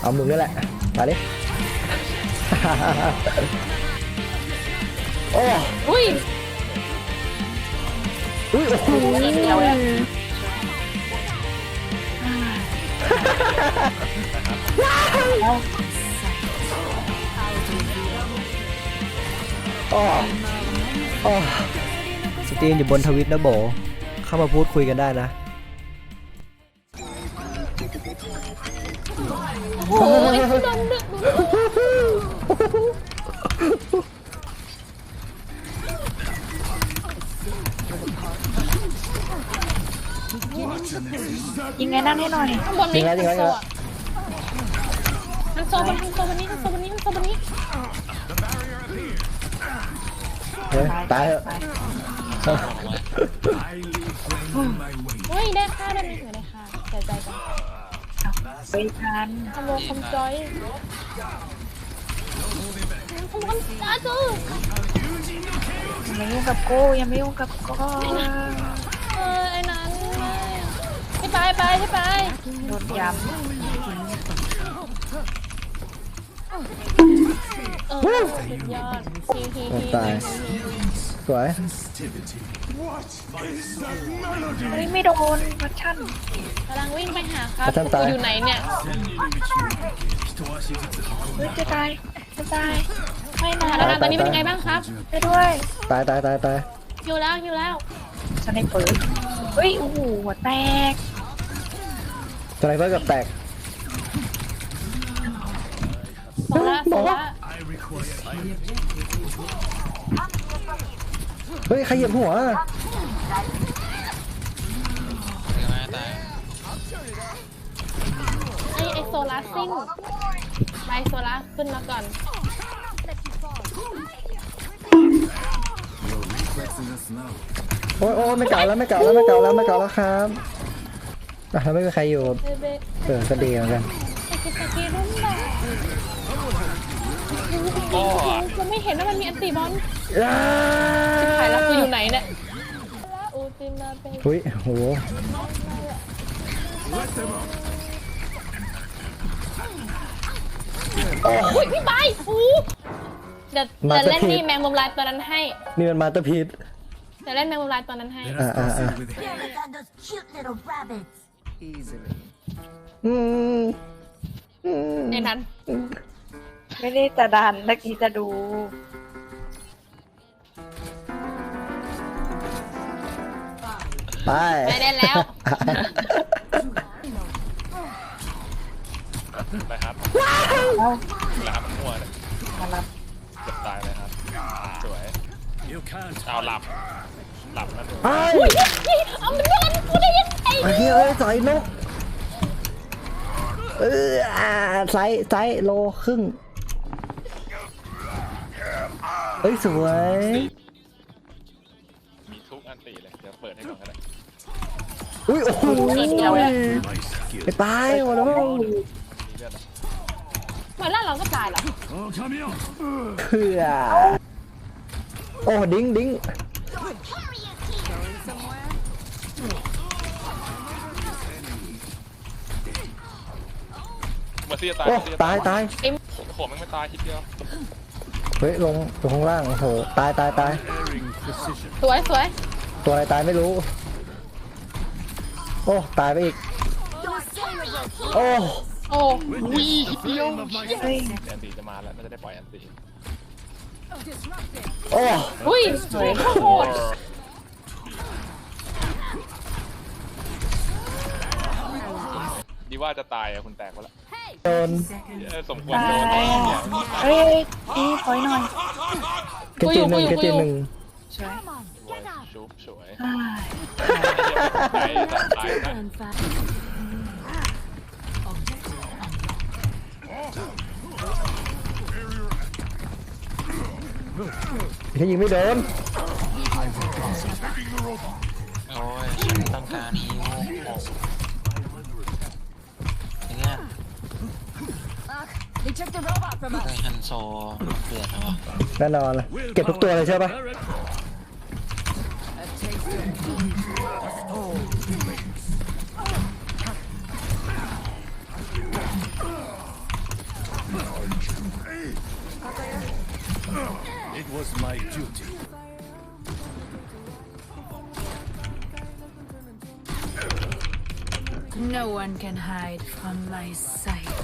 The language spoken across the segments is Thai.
เอามึงนี่แหละ มาดิโอ้อุ้ยอุ้ยโอ้โหนิดเดียวเองอ้ออ้อสตรีมอยู่บนทวิตนะโบ เข้ามาพูดคุยกันได้นะ โอ้ยโดนดึกยิงไงนั่นให้หน่อย ข้างบนนี้งแล้วจริงแล้วฮันโซบนฮันโซบนนี้ฮันโซบนนี้ฮันโซบนนี้ เฮ้ยตายเถอะเฮ้ยได้ค่าได้ไหมไม่ได้ค่าเสียใจจัง ไปทันขโมยคำจอยขโมยคำจ้าจูยังไม่ยุ่งกับกูยังไม่ยุ่งกับกูเออไอ้นั้นให้ไปไปให้ไปโดนย้เออสุดยอดฮิฮิฮิตาย สวยำเฮ้ยไม่โดนวัชชั่นกำลังวิ่งไปหาครับอาจารย์ตายอยู่ไหนเนี่ยเฮ้ยจะตายจะตายไม่สนะถานการณ์ตอนนี้เป็นยังไงบ้างครับไปด้วย ตายตายตายตายอยู่แล้วอยู่แล้วสไนเปอร์เฮ้ยโอ้โหหัวแตกสไนเปอร์เกับแตกโซล่าโซล่า เฮ้ยใครเหยียบหัวไอไอโซล่าซิ่งไปโซล่าขึ้นมาก่อน โอ้ยโอ้ยไม่เก่าแล้วไม่เก่าแล้วไม่เก่าแล้วไม่เก่าแล้วครับอะแล้วไม่มีใครอยู่เบเบเออก็ดีเหมือนกันไอ กิตากีรุ่นแบบจะไม่เห็นว่ามันมีอันติบอลถ่ายแล้วกูอยู่ไหนเนี่ยอูติมาเป็นอุ้ยโหอุ้ยพี่ใบอูเดี๋ยวเดี๋ยวเล่นนี่แมงมุมลายตัวนั้นให้ นี่มันมาสเตอร์พีซเดี๋ยวเล่นแมงมุมลายตัวนั้นให้อ่าอ่าอ่า Look at those cute little rabbits. อืมอืมในนั้น ไม่ได้จะดันเมื่อกี้จะดู ไปไม่ได้แล้ว ไปครับเอ้าหลามมันมั่วเลยมารับเกือบตายเลยครับสวยเอาหลับหลับแล้วดูไอ้เอามันโดนกูได้ยังไงไอ้เหี้ยเอ้ยสอยนกเอออ่าไซส์ไซส์โลครึ่ง เอ้ยสวยมีทุกอันตีเลย เดี๋ยวเปิดให้ก่อนก็ได้อุ้ยโอ้โหไปตายหมดแล้วมีเลือดอะเหมือนล่าเราก็ตายเหรอเพื่อโอ้ดิ้งดิ้งเมื่อซี่จะตายโอ้เมื่อซี่จะตายตายโอ้โหมันไม่ตายทีเดียว เฮ้ยลงลงข้างล่างโอ้โหตายตายตายสวยสวยตัวอะไรตายไม่รู้ โอ้ตายไปอีก โอ้โอ้เฮ้ยแอนตีจะมาแล้วน่าจะได้ปล่อยแอนตีโอ้อุ้ยสวยโคตรดีว่าจะตายอะคุณแตกไปแล้ว โดนเอ้ยสมควรตาโดนยเนี่ยเฮ้ยตีพอยหน่อยกระจีหนึ่งกระจีหนึ่งสวยสวยชุบสวยอ่าใจตัดตายนะถ้ายิงไม่โดนโอ้ยฉันต้องการฮิวโอ้อย่าง They took the robot from us. ไอ้ฮันโซเดือดนะวะแน่นอนเลยเก็บทุกตัวเลยใช่ปะ A taste of soul.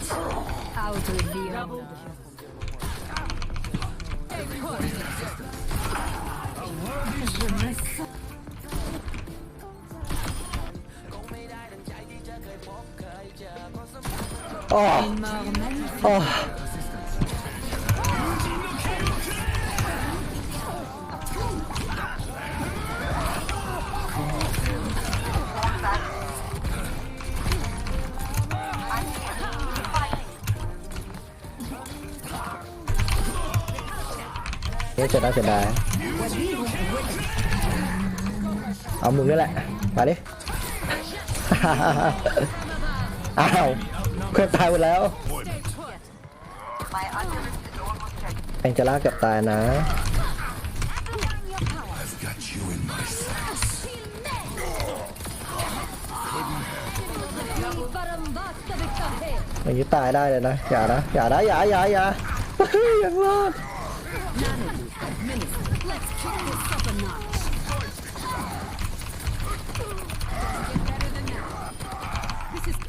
โอ้ Cloud revealed. Oh. oh. เฮ้ยเสียดายเสียดายเอามึงนี่แหละ มาดิ อ้าวเพื่อนตายหมดแล้วแองเจล่าเกือบตายนะ I've got you in my sights. อย่างนี้ตายได้เลยนะ อย่านะ อย่านะอย่าอย่าอย่ายังรอด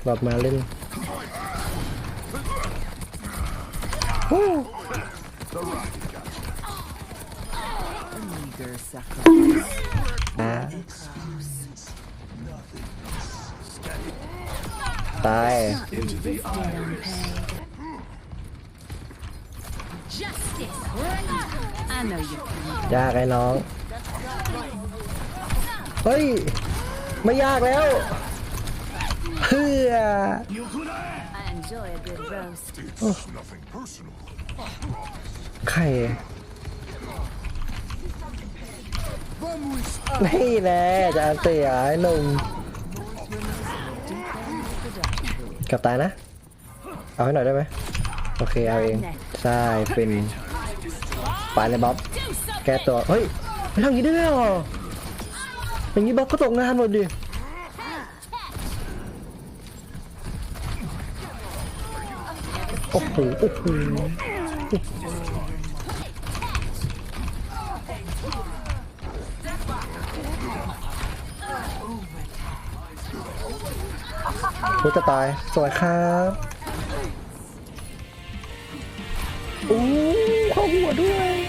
หลบมาเล่นฮู้อ่าตาย ยากไอ้น้อง เฮ้ย ไม่ยากแล้ว เพื่อใครนี่แน่จะอันเสียไอ้หนุ่มกลับตายนะ เอาให้หน่อยได้ไหม โอเค เอาเอง ใช่ เป็น ไปเลยบ๊อบแก้ตัวเฮ้ยทำอย่างนี้ได้หรออย่างนี้บ๊อบก็ตกงานหมดดิโอ้โหโอ้โหโอ้จะตาย สวยครับโอ้เข้าหัวด้วย